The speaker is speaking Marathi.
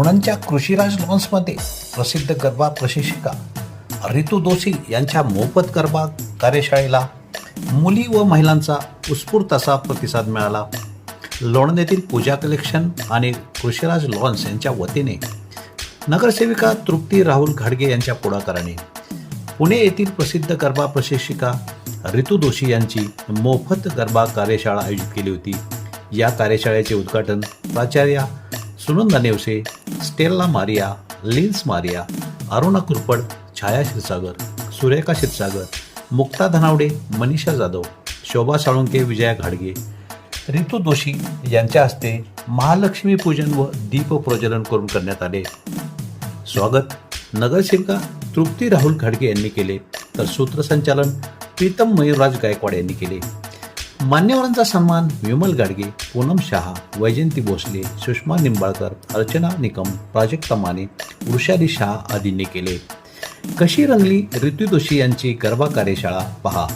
लोणंदच्या कृषीराज लॉन्समध्ये प्रसिद्ध गरबा प्रशिक्षिका रितू दोषी यांच्या मोफत गरबा कार्यशाळेला मुली व महिलांचा उत्स्फूर्त असा प्रतिसाद मिळाला. लोणंद येथील पूजा कलेक्शन आणि कृषीराज लॉन्स यांच्या वतीने नगरसेविका तृप्ती राहुल घाडगे यांच्या पुढाकाराने पुणे येथील प्रसिद्ध गरबा प्रशिक्षिका रितू दोशी यांची मोफत गरबा कार्यशाळा आयोजित केली होती. या कार्यशाळेचे उद्घाटन प्राचार्या सुनंदा नेवसे स्टेल्ला मारिया लिन्स मारिया अरुणा कुरपड छाया क्षीरसागर सुरेखा क्षीरसागर मुक्ता धनावडे मनीषा जाधव शोभा साळुंके विजया घाडगे रितू दोषी यांच्या हस्ते महालक्ष्मी पूजन व दीप प्रज्वलन करून करण्यात आले. स्वागत. नगरसेविका तृप्ती राहुल घाडगे यांनी केले तर सूत्रसंचालन प्रीतम मयूरराज गायकवाड यांनी केले. मान्यवरांचा सन्मान विमल गाडगे पूनम शहा वैजयंती भोसले सुषमा निंबाळकर अर्चना निकम प्राजक्ता माने वृषाली शहा आदींनी केले. कशी रंगली ऋतू जोशी यांची गरबा कार्यशाळा? पहा.